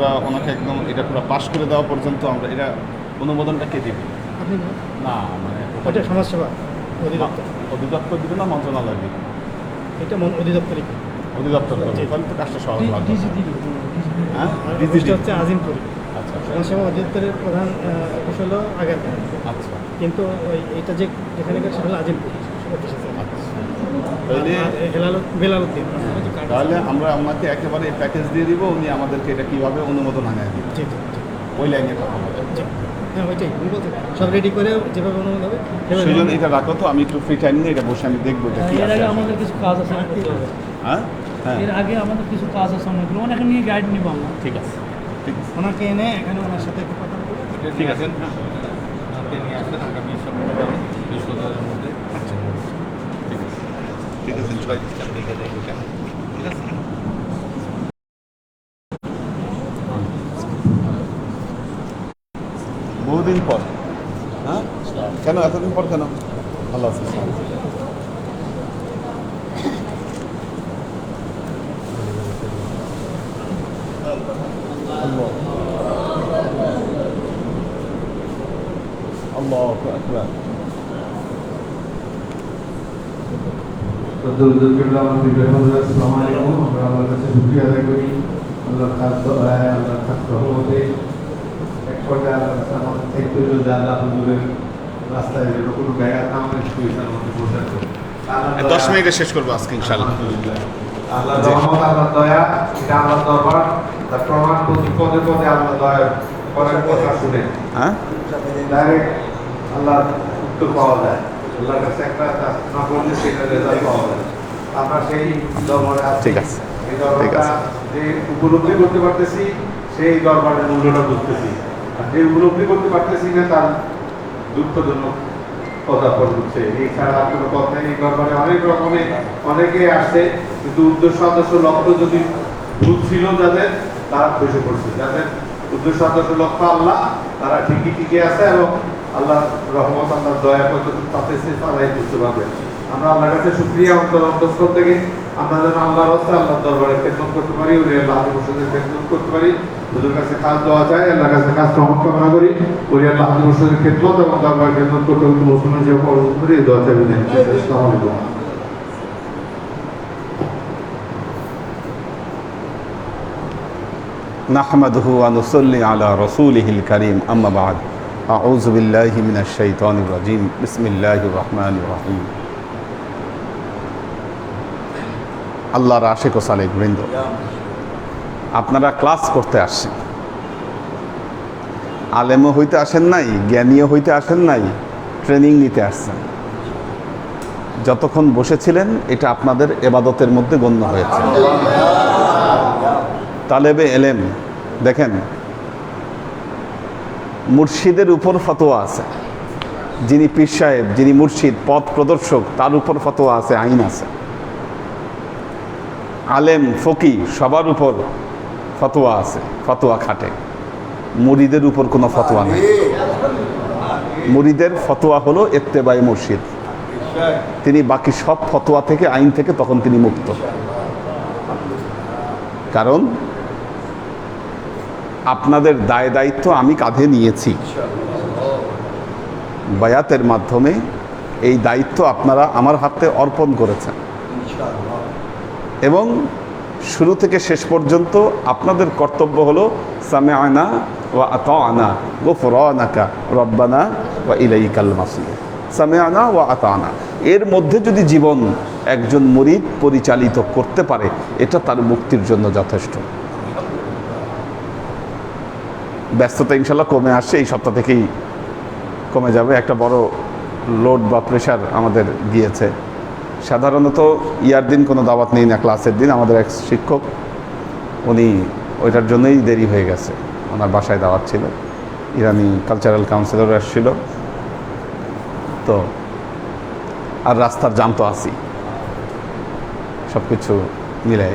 আমরা ওনাকে একদম এটা পুরো পাশ করে দেওয়া পর্যন্ত আমরা এটা অনুমোদনটা কে দিবে? আপনি না মানে ওটা সমাজসেবা অধিদপ্তর। অধিদপ্তর দিবে না মন্ত্রণালয় দিবে? এটা মন অধিদপ্তরই অধিদপ্তর জি। তাহলে তো কাজটা সহজ লাগবে হ্যাঁ? হচ্ছে আজিমপুরি আচ্ছা সমাজসেবা অধিদপ্তরের প্রধান অফিস হলো আগারগাঁও। আচ্ছা। কিন্তু ওই এইটা যে যেখানে সেটা হলো আজিমপুরি আচ্ছা তাহলে আমরা ওনাকে একেবারে প্যাকেজ দিয়ে দিব উনি আমাদেরকে এটা কীভাবে অনুমোদন আনায় দিবে জি জি জি, ওই লাইনে কথা বলে। হ্যাঁ ওইটাই বলতে সব রেডি করে যেভাবে অনুমোদন হবে সুজন এটা রাখো তো আমি একটু ফ্রি টাইম নিয়ে এটা বসে আমি দেখব এটা কি এর আছে। আগে আমাদের কিছু কাজ আছে করতে হ্যাঁ? হ্যাঁ। এর আগে আমাদের কিছু কাজ আছে ওনাকে নিয়ে গাইড নিব আমরা। ঠিক আছে। ঠিক আছে। ওনাকে এনে এখানে ওনার সাথে কথা বলে ঠিক আছে আপনি নিয়ে আসবেন আগামী সপ্তাহে বৃহস্পতিবারের মধ্যে ঠিক আছে আছে বহুদিন পর। হ্যাঁ? কেন? এতদিন পর কেন? ভালো আছে আল্লাহ আকবার। আসসালামু আলাইকুম আমরা আল্লাহর কাছে শুকরিয়া আদায় করি আল্লাহর খাস দয়ায় আল্লাহর খাস রহমতে এক পর্যায়ে আল্লাহর আমাদের দায়িত্ব যে আল্লাহ হুজুরের রাস্তায় যেন কোনো ব্যাঘাত না হয় সুইসার মধ্যে বসে দশ মিনিটে শেষ করব আজকে ইনশাল্লাহ রহমত আল্লাহর দয়া এটা আল্লাহর দরবার তার প্রমাণ প্রতি পদে পদে আল্লাহ দয়া করার কথা শুনে হ্যাঁ ডাইরেক্ট আল্লাহর উত্তর পাওয়া যায়। আল্লাহর কাছে একটা না করলে সেটা রেজাল্ট পাওয়া যায়। আমরা সেই দরবারে আছি। ঠিক আছে। এই দরবারটা। যে উপলব্ধি করতে পারতেছি সেই দরবারের মূল্যটা বুঝতেছি। আর যে উপলব্ধি করতে পারতেছি না তার দুঃখজনক কথা হচ্ছে এছাড়া আর কোনো পথ নেই। এই দরবারে অনেক রকমের অনেকে আসছে কিন্তু উদ্দেশ্য আদর্শ লক্ষ্য যদি ভুল ছিল যাদের তারা খসে পড়ছে। যাদের উদ্দেশ্য আদর্শ লক্ষ্য আল্লাহ তারা ঠিকই ঠিকই আছে এবং আল্লাহ রহমত আল্লাহ দয়া কতটুকু পাতেছে তারাই বুঝতে পারবে আমরা আল্লাহর কাছে সুক্রিয়া অন্তর অন্তঃস্থল থেকে আমরা যেন আল্লাহর হস্তে আল্লাহর দরবারে খেদমত করতে পারি উনি আল্লাহ মুর্শিদের খেদমত করতে পারি ওদের কাছে কাজ দেওয়া যায় আল্লাহর কাছে কাজ রহমত কামনা করি উনি আল্লাহ মুর্শিদের খেদমত এবং দরবার খেদমত করতে করতে মুসলমান হিসেবে পরিণত করি এই দোয়া চাবি নেন আসসালামু আলাইকুম نحمده ونصلي على رسوله الكريم أما بعد أعوذ بالله من الشيطان الرجيم بسم الله الرحمن الرحيم আল্লাহর আশেক ও সালেক বৃন্দ আপনারা ক্লাস করতে আসছেন আলেমও হইতে আসেন নাই জ্ঞানীয় হইতে আসেন নাই ট্রেনিং নিতে আসছেন যতক্ষণ বসেছিলেন এটা আপনাদের এবাদতের মধ্যে গণ্য হয়েছে তালেবে এলেম দেখেন মুর্শিদের উপর ফতোয়া আছে। যিনি পীর সাহেব, যিনি মুর্শিদ, পথ প্রদর্শক, তার উপর ফতোয়া আছে, আইন আছে। আলেম, ফকি, সবার উপর ফতোয়া আছে, ফতোয়া খাটে। মুরিদের উপর কোনো ফতোয়া নেই। মুরিদের ফতোয়া হলো এত্তেবাই মুর্শিদ। তিনি বাকি সব ফতোয়া থেকে, আইন থেকে তখন তিনি মুক্ত। কারণ আপনাদের দায় দায়িত্ব আমি কাঁধে নিয়েছি। বায়াতের মাধ্যমে এই দায়িত্ব আপনারা আমার হাতে অর্পণ করেছেন। এবং শুরু থেকে শেষ পর্যন্ত আপনাদের কর্তব্য হলো সামে আনা ওয়া আত আনা গোফরানাকা, রব্বানা বা ইলাইকাল মাসির সামে আনা ওয়া আত আনা এর মধ্যে যদি জীবন একজন মুরিদ পরিচালিত করতে পারে, এটা তার মুক্তির জন্য যথেষ্ট। ব্যস্ততা ইনশাল্লাহ কমে আসছে, এই সপ্তাহ থেকেই কমে যাবে। একটা বড় লোড বা প্রেশার আমাদের গিয়েছে। সাধারণত ইয়ার দিন কোনো দাওয়াত নেই না, ক্লাসের দিন। আমাদের এক শিক্ষক, উনি ওইটার জন্যই দেরি হয়ে গেছে। ওনার বাসায় দাওয়াত ছিল। ইরানি কালচারাল কাউন্সিলর আসছিল। তো আর রাস্তার জাম তো আসি সব কিছু মিলে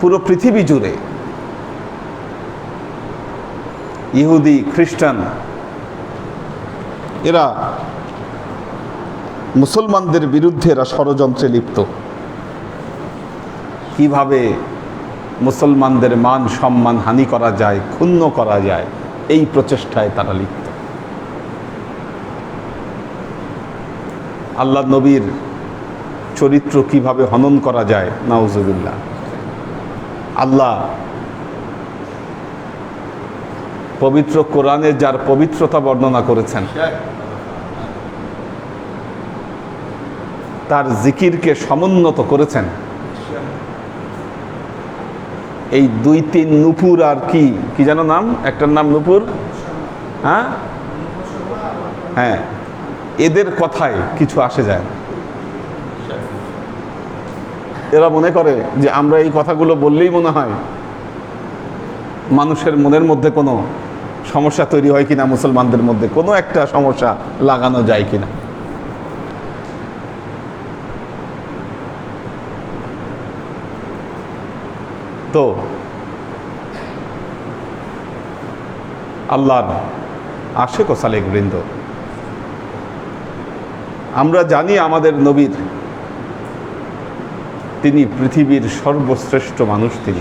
পুরো পৃথিবী জুড়ে। ইহুদি, খ্রিস্টান, এরা মুসলমানদের বিরুদ্ধে এরা ষড়যন্ত্রে লিপ্ত। কীভাবে মুসলমানদের মান, সম্মান, হানি করা যায়, ক্ষুণ্ণ করা যায়, এই প্রচেষ্টায় তারা লিপ্ত। আল্লাহ নবীর চরিত্র কীভাবে হনন করা যায়, নাউজুবিল্লাহ। আল্লাহ। পবিত্র কোরআনে যার পবিত্রতা বর্ণনা করেছেন, তার জিকিরকে সমুন্নত করেছেন। এই দুই তিন নুপুর আর কি কি যেন নাম? একটার নাম নুপুর? হ্যাঁ? হ্যাঁ। এদের কথায় কিছু আসে যায়। এরা মনে করে যে আমরা এই কথাগুলো বললেই মনে হয় মানুষের মনের মধ্যে কোনো সমস্যা তৈরি হয় কিনা, মুসলমানদের মধ্যে কোনো একটা সমস্যা লাগানো যায় কিনা। তো আল্লাহর আশেক ও সালেক বৃন্দ, আমরা জানি আমাদের নবীর তিনি পৃথিবীর সর্বশ্রেষ্ঠ মানুষ তিনি।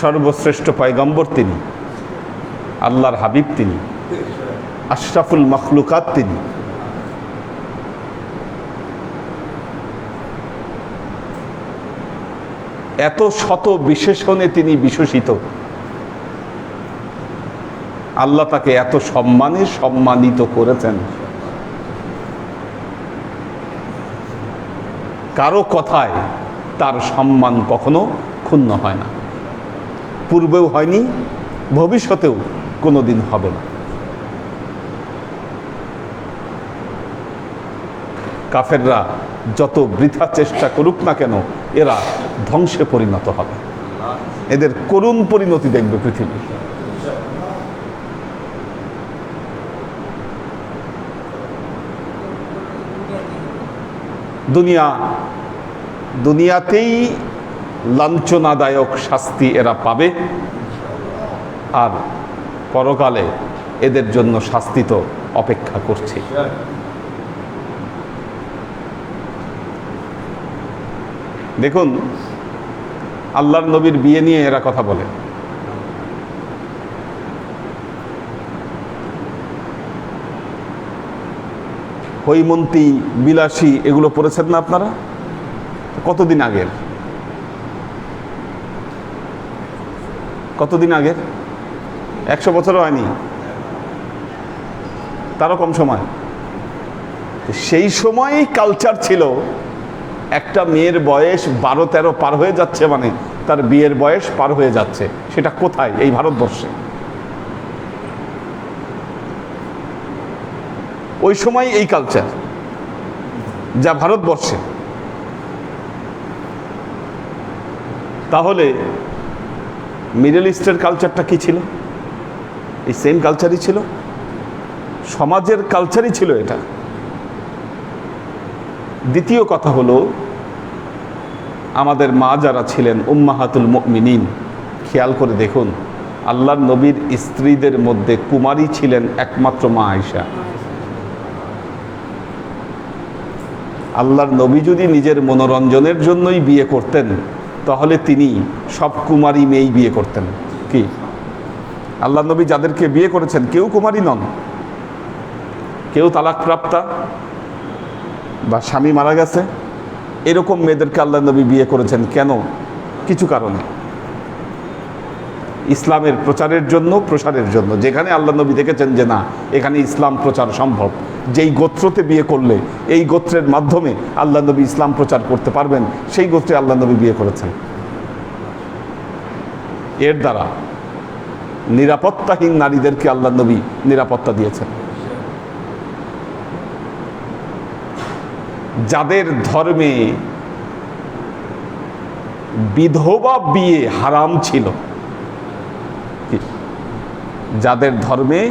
সর্বশ্রেষ্ঠ পয়গম্বর তিনি। আল্লাহর হাবিব তিনি। আশরাফুল মখলুকাত তিনি। এত শত বিশেষণে তিনি বিশেষিত। আল্লাহ তাকে এত সম্মানে সম্মানিত করেছেন। কারও কথায় তার সম্মান কখনো ক্ষুণ্ণ হয় না। পূর্বেও হয়নি, ভবিষ্যতেও কোনোদিন হবে না। কাফেররা যত বৃথা চেষ্টা করুক না কেন, এরা ধ্বংসে পরিণত হবে। এদের করুণ পরিণতি দেখবে পৃথিবী। দুনিয়া, দুনিয়াতেই লাঞ্ছনাদায়ক শাস্তি এরা পাবে। আর পরকালে এদের জন্য শাস্তি তো অপেক্ষা করছে। দেখুন, আল্লাহর নবীর বিয়ে নিয়ে এরা কথা বলে। হৈমন্তী, বিলাসী এগুলো পড়েছেন না আপনারা? কতদিন আগের? কতদিন আগের? একশো বছর হয়নি। তারও কম সময়। সেই সময়ই কালচার ছিল, একটা মেয়ের বয়স বারো তেরো পার হয়ে যাচ্ছে মানে তার বিয়ের বয়স পার হয়ে যাচ্ছে। সেটা কোথায়? এই ভারতবর্ষে। ওই সময় এই কালচার যা ভারতবর্ষে। তাহলে মিডল ইস্টের কালচারটা কি ছিল? এই সেম কালচারই ছিল? সমাজের কালচারই ছিল এটা। দ্বিতীয় কথা হলো, আমাদের মা যারা ছিলেন, উম্মাহাতুল মিনিন খেয়াল করে দেখুন, আল্লাহর নবীর স্ত্রীদের মধ্যে কুমারী ছিলেন একমাত্র মা আয়সা আল্লাহর নবী যদি নিজের মনোরঞ্জনের জন্যই বিয়ে করতেন, তাহলে তিনি সব কুমারী মেয়েই বিয়ে করতেন। কি? আল্লাহ নবী যাদেরকে বিয়ে করেছেন, কেউ কুমারী নন। কেউ তালাকপ্রাপ্তা বা স্বামী মারা গেছে। এরকম মেয়েদেরকে আল্লাহ নবী বিয়ে করেছেন। কেন? কিছু কারণে। ইসলামের প্রচারের জন্য, প্রসারের জন্য। যেখানে আল্লাহ নবী দেখেছেন যে না, এখানে ইসলাম প্রচার সম্ভব। যেই গোত্রতে বিয়ে করলে, এই গোত্রের মাধ্যমে আল্লাহ নবী ইসলাম প্রচার করতে পারবেন, সেই গোত্রে আল্লাহ নবী বিয়ে করেছেন। এর দ্বারা নিরাপত্তাহীন নারীদেরকে আল্লাহ নবী নিরাপত্তা দিয়েছেন। যাদের ধর্মে বিধবা বিয়ে হারাম ছিল যাদের ধর্মে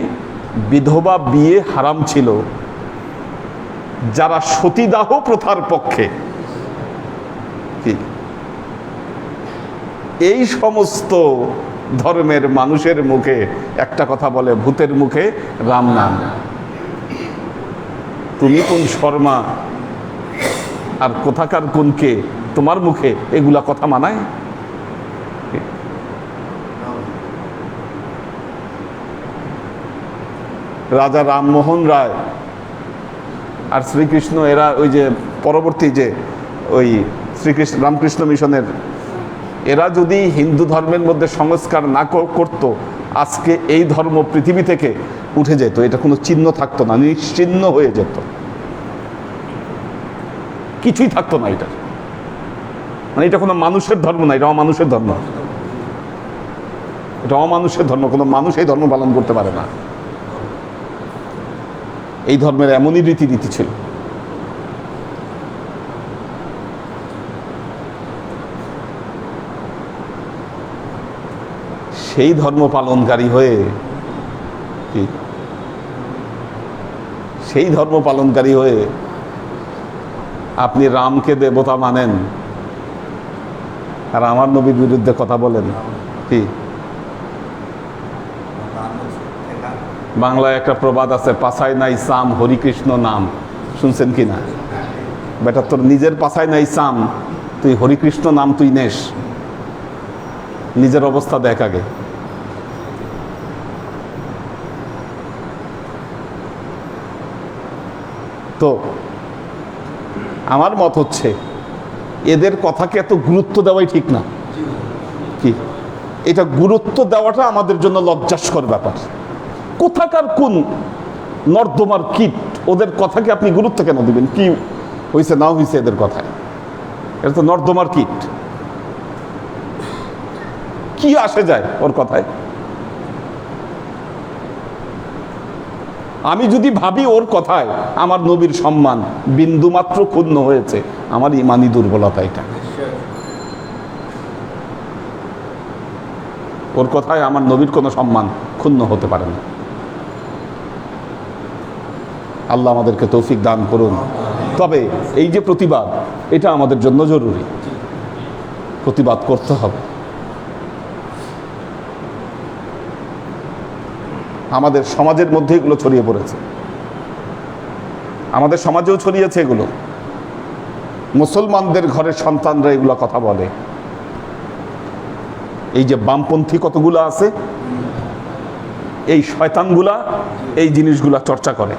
বিধবা বিয়ে হারাম ছিল, যারা সতীদাহ প্রথার পক্ষে, কি? এই সমস্ত ধর্মের মানুষের মুখে, একটা কথা বলে, ভূতের মুখে রাম নাম। তুমি কোন শর্মা? আর কোথাকার কোনকে তোমার মুখে এগুলা কথা মানায়? রাজা রামমোহন রায় আর শ্রীকৃষ্ণ, এরা ওই যে পরবর্তী যে ওই শ্রীকৃষ্ণ, রামকৃষ্ণ মিশনের, এরা যদি হিন্দু ধর্মের মধ্যে সংস্কার না করতো, আজকে এই ধর্ম পৃথিবী থেকে উঠে যেত। এটা কোনো চিহ্ন থাকতো না, নিশ্চিহ্ন হয়ে যেত। কিছুই থাকতো না এটা। মানে এটা কোনো মানুষের ধর্ম না, এটা অমানুষের ধর্ম। এটা অমানুষের ধর্ম, কোনো মানুষ এই ধর্ম পালন করতে পারে না। এই ধর্মের এমনই রীতিনীতি ছিল। সেই ধর্ম পালনকারী হয়ে সেই ধর্ম পালনকারী হয়ে আপনি রামকে দেবতা মানেন আর আমার নবীর বিরুদ্ধে কথা বলেন, কি? বাংলায় একটা প্রবাদ আছে, পাছায় নাই সাম, হরিকৃষ্ণ নাম। শুনছেন কি না? বেটা, তোর নিজের পাছায় নাই সাম, তুই হরিকৃষ্ণ নাম তুই নেস। নিজের অবস্থা দেখ আগে। তো, আমার মত হচ্ছে, এদের কথাকে এত গুরুত্ব দেওয়াই ঠিক না। কি? এটা গুরুত্ব দেওয়াটা আমাদের জন্য লজ্জাস্কর ব্যাপার। কোথাকার কোন নর্দমার কীট? ওদের কথাকে আপনি গুরুত্ব কেন দিবেন? কি হয়েছে না হয়েছে এদের কথায়? এটা তো নর্দমার কীট। কি আসে যায় ওর কথায়? আমি যদি ভাবি ওর কথায়, আমার নবীর সম্মান বিন্দুমাত্র ক্ষুণ্ণ হয়েছে, আমার ইমানি দুর্বলতা এটা। ওর কথায় আমার নবীর কোনো সম্মান ক্ষুণ্ণ হতে পারে না। আল্লাহ আমাদেরকে তৌফিক দান করুন। তবে এই যে প্রতিবাদ, এটা আমাদের জন্য জরুরি। প্রতিবাদ করতে হবে। আমাদের সমাজের মধ্যে এগুলো ছড়িয়ে পড়েছে। আমাদের সমাজেও ছড়িয়েছে এগুলো। মুসলমানদের ঘরের সন্তানরা এগুলো কথা বলে। এই যে বামপন্থী কতগুলো আছে? এই শয়তানগুলা এই জিনিসগুলা চর্চা করে।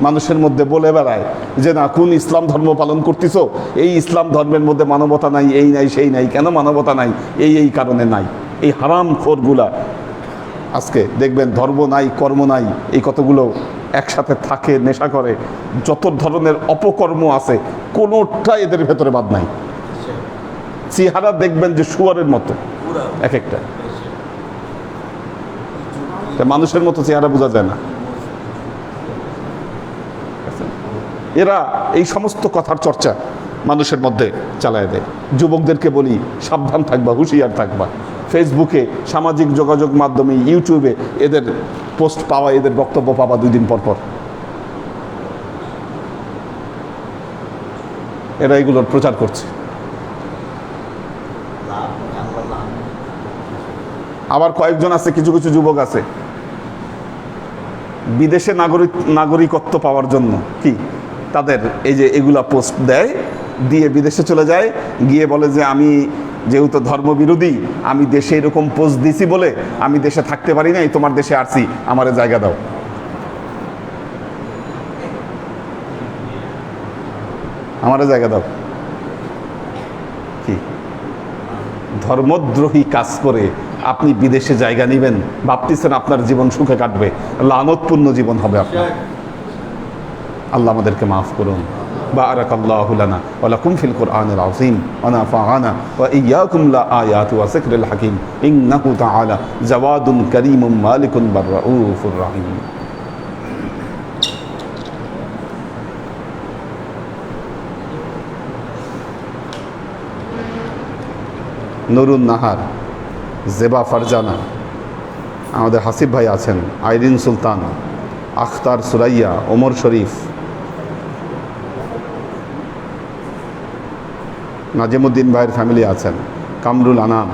মানুষের মধ্যে বলে বেড়ায় যে না কোন ইসলাম ধর্ম পালন করতেছো? এই ইসলাম ধর্মের মধ্যে মানবতা নাই এই নাই সেই নাই। কেন মানবতা নাই? এই এই কারণে নাই। এই হারাম খোরগুলা আজকে দেখবেন ধর্ম নাই কর্ম নাই এই কতগুলো একসাথে থাকে নেশা করে যত ধরনের অপকর্ম আছে কোনোটা এদের ভেতরে বাদ নাই। চেহারা দেখবেন যে শুয়ারের মতো এক একটা। মানুষের মতো চেহারা বোঝা যায় না। এরা এই সমস্ত কথার চর্চা মানুষের মধ্যে চালায় দেয়। যুবকদেরকে বলি, সাবধান থাকবা, হুঁশিয়ার থাকবা। ফেসবুকে সামাজিক যোগাযোগ মাধ্যমে ইউটিউবে এদের পোস্ট পাওয়া, এদের বক্তব্য পাওয়া দুই দিন পর পর। এরা এগুলোর প্রচার করছে। আবার কয়েকজন আছে, কিছু কিছু যুবক আছে। বিদেশে নাগরিক নাগরিকত্ব পাওয়ার জন্য। কি? তাদের এই যে এগুলা পোস্ট দেয়, দিয়ে বিদেশে চলে যায়, গিয়ে বলে যে আমি যেহেতু ধর্মবিরোধী, আমি দেশে এরকম পোস্ট দিছি বলে আমি দেশে থাকতে পারি নাই, তোমার দেশে আসছি, আমারে জায়গা দাও। আমারে জায়গা দাও। কি? ধর্মদ্রোহী কাজ করে আপনি বিদেশে জায়গা নেবেন, ভাবতেছেন আপনার জীবন সুখে কাটবে লানতপূর্ণ জীবন হবে আপনার। আল্লাহ আমাদেরকে মাফ করুন بارك الله لنا ولكم في القرآن العظيم ونفعنا وإياكم لا آيات وذكر الحكيم إنه تعالى جواد كريم مالك بالرؤوف الرحيم নুরুন নাহার জেবা ফারজানা আমাদের হাসিব ভাই আছেন আইরিন সুলতান আখতার সুরাইয়া ওমর শরীফ নাজিমুদ্দিন ভাইয়ের ফ্যামিলি আছেন। কামরুল আনাম,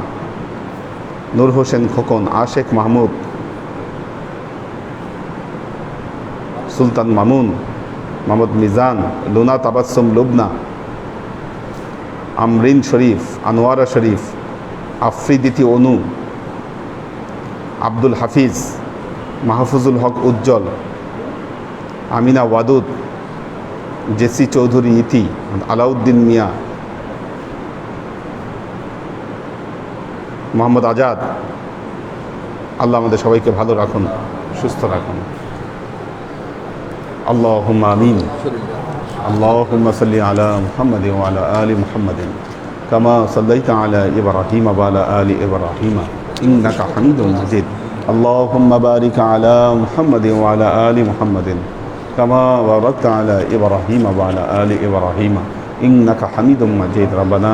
নূর হোসেন খোকন, আশেখ মাহমুদ, সুলতান মামুন মোহাম্মদ মিজান, লুনা তাবাসুম লুবনা, আমরিন শরীফ, আনোয়ারা শরীফ, আফ্রিদিতি অনু, আব্দুল হাফিজ, মাহফুজুল হক উজ্জ্বল, আমিনা ওয়াদুদ, জেসি চৌধুরী ইতি, আলাউদ্দিন মিয়া মোহাম্মদ আজাদ আল্লাহ আমাদের সবাইকে ভালো রাখুন সুস্থ রাখুন আল্লাহ আমিন اللهم صل على محمد وعلى آل محمد كما صليت على إبراهيم وعلى آل إبراهيم إنك حميد مجيد اللهم بارك على محمد وعلى آل محمد كما باركت على إبراهيم وعلى آل إبراهيم إنك حميد مجيد ربنا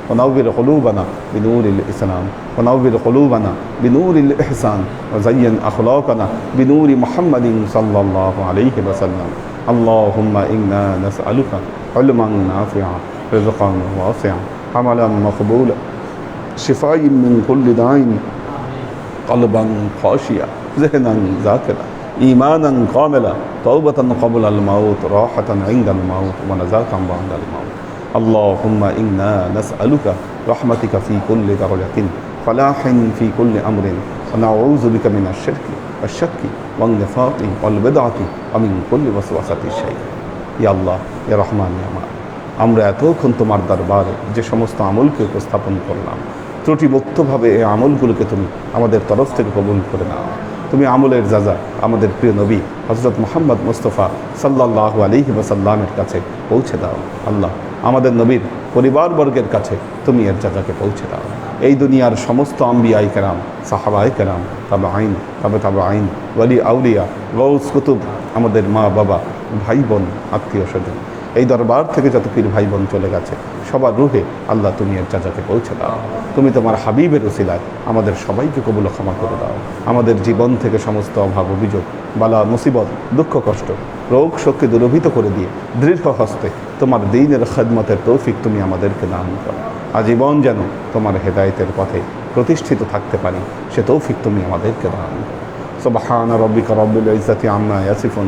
ونور قلوبنا بنور الإسلام. ونور قلوبنا بنور الإحسان. وزين أخلاقنا بنور محمد صلى الله عليه وسلم. اللهم إنا نسألك علما نافعا رزقا واسعا عملا مقبولا شفاء من كل داء قلبا خاشيا ذهنا ذاكرا إيمانا كاملا توبة قبل الموت راحة عند الموت ونزاة بعد الموت. اللهم إنا نسألك رحمتك في كل درجة فلاح في كل أمر ونعوذ بك من الشرك والشك والنفاق والبدعة ومن كل وسوسة الشيء يا الله يا رحمن يا مالك আমরা এতক্ষণ তোমার দরবারে যে সমস্ত আমলকে উপস্থাপন করলাম ত্রুটিমুক্তভাবে এই আমলগুলোকে তুমি আমাদের তরফ থেকে কবুল করে নাও তুমি আমলের যাজা আমাদের প্রিয় নবী হজরত মোহাম্মদ মুস্তফা সাল্লাহ আলিহি ওসাল্লামের কাছে পৌঁছে দাও আল্লাহ আমাদের নবীর পরিবারবর্গের কাছে তুমি এর জায়গাকে পৌঁছে দাও। এই দুনিয়ার সমস্ত আম্বিয়াই কেরাম, সাহাবাই কেরাম তবে আইন তবে তাবে আইন ওয়ালি আউলিয়া গৌস কুতুব, আমাদের মা বাবা ভাই বোন আত্মীয় স্বজন এই দরবার থেকে যত পীর ভাই বোন চলে গেছে, সবার রুহে আল্লাহ তুমি এর চাচাকে পৌঁছে দাও। তুমি তোমার হাবিবের ওসিলায় আমাদের সবাইকে কবুল ক্ষমা করে দাও। আমাদের জীবন থেকে সমস্ত অভাব, অভিযোগ, বালা, মুসিবত, দুঃখ, কষ্ট, রোগ, শক্তি দুরভিত করে দিয়ে দৃঢ় হস্তে তোমার দিনের খেদমতের তৌফিক তুমি আমাদেরকে দান করো। আজীবন যেন তোমার হেদায়তের পথে প্রতিষ্ঠিত থাকতে পারি, সে তৌফিক তুমি আমাদেরকে দান করো। সবহান রব্বিকা রব্বুল ইজাতি আম্মা ইয়াসিফুন।